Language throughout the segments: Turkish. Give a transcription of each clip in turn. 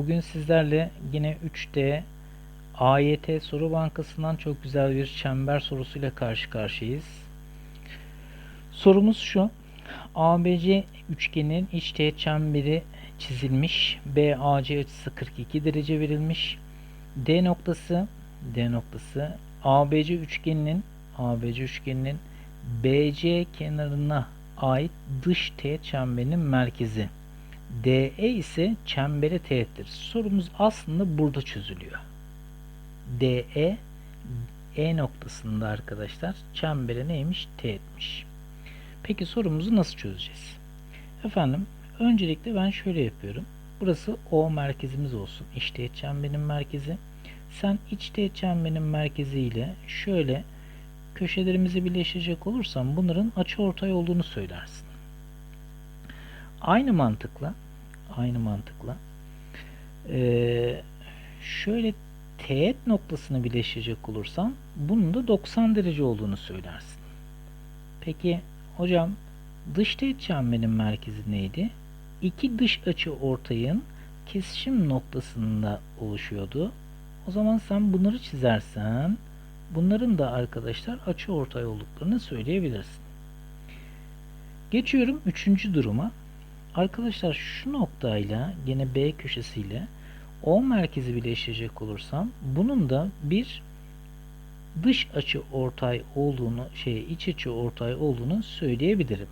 Bugün sizlerle yine 3D AYT soru bankasından çok güzel bir çember sorusuyla karşı karşıyayız. Sorumuz şu. ABC üçgenin iç teğet çemberi çizilmiş. BAC açısı 42 derece verilmiş. D noktası D noktası ABC üçgeninin ABC üçgeninin BC kenarına ait dış teğet çemberinin merkezi. DE ise çembere teğettir. Sorumuz aslında burada çözülüyor. DE E noktasında arkadaşlar çembere neymiş? Teğetmiş. Peki sorumuzu nasıl çözeceğiz? Efendim öncelikle ben şöyle yapıyorum. Burası O merkezimiz olsun. İç teğet çemberin merkezi. Sen iç teğet çemberin merkezi ile şöyle köşelerimizi birleştirecek olursam bunların açıortay olduğunu söylersin. Aynı mantıkla aynı mantıkla ee, şöyle teğet noktasını birleştirecek olursam bunun da 90 derece olduğunu söylersin. Peki hocam dış teğet çemberin merkezi neydi? İki dış açı ortayın kesişim noktasında oluşuyordu. O zaman sen bunları çizersen bunların da arkadaşlar açı ortay olduklarını söyleyebilirsin. Geçiyorum üçüncü duruma. Arkadaşlar şu noktayla yine B köşesiyle O merkezi birleştirecek olursam bunun da bir dış açı ortay olduğunu şey iç açı ortay olduğunu söyleyebilirim.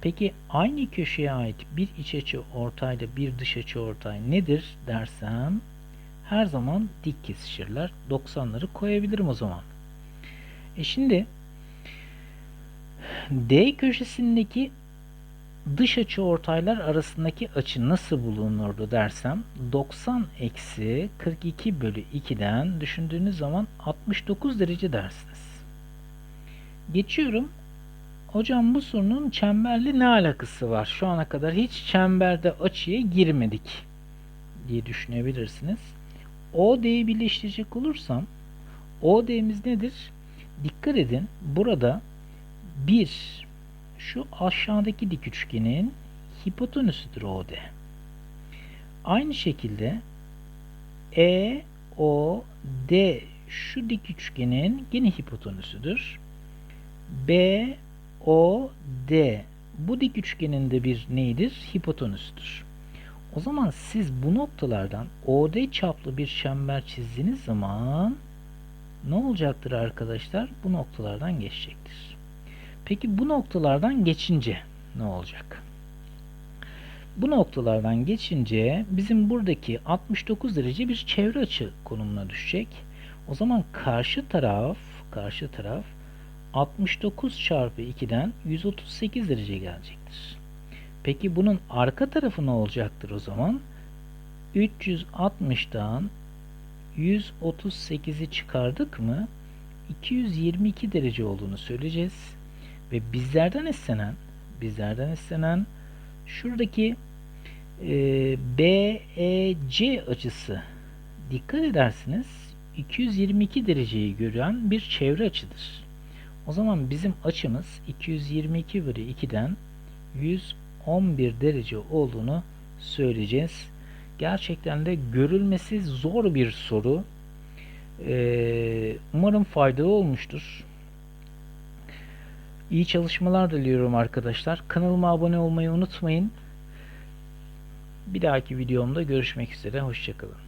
Peki aynı köşeye ait bir iç açı ortayla bir dış açı ortay nedir dersem her zaman dik kesişirler. 90'ları koyabilirim o zaman. E şimdi D köşesindeki dış açı ortaylar arasındaki açı nasıl bulunurdu dersem 90 eksi 42 bölü 2'den düşündüğünüz zaman 69 derece dersiniz. Geçiyorum. Hocam bu sorunun çemberli ne alakası var? Şu ana kadar hiç çemberde açıya girmedik diye düşünebilirsiniz. OD'yi birleştirecek olursam OD'miz nedir? Dikkat edin burada bir şu aşağıdaki dik üçgenin hipotenüsüdür OD. Aynı şekilde E, O, D şu dik üçgenin yine hipotenüsüdür. B, O, D bu dik üçgenin de bir neydir? Hipotenüsüdür. O zaman siz bu noktalardan OD çaplı bir çember çizdiğiniz zaman ne olacaktır arkadaşlar? Bu noktalardan geçecektir. Peki bu noktalardan geçince ne olacak? Bu noktalardan geçince bizim buradaki 69 derece bir çevre açı konumuna düşecek. O zaman karşı taraf karşı taraf 69 çarpı 2'den 138 derece gelecektir. Peki bunun arka tarafı ne olacaktır o zaman? 360'dan 138'i çıkardık mı 222 derece olduğunu söyleyeceğiz. Ve bizlerden istenen bizlerden istenen şuradaki e, BEC açısı dikkat edersiniz 222 dereceyi gören bir çevre açıdır. O zaman bizim açımız 222 bölü 2'den 111 derece olduğunu söyleyeceğiz. Gerçekten de görülmesi zor bir soru. Ee, umarım faydalı olmuştur. İyi çalışmalar diliyorum arkadaşlar. Kanalıma abone olmayı unutmayın. Bir dahaki videomda görüşmek üzere. Hoşçakalın.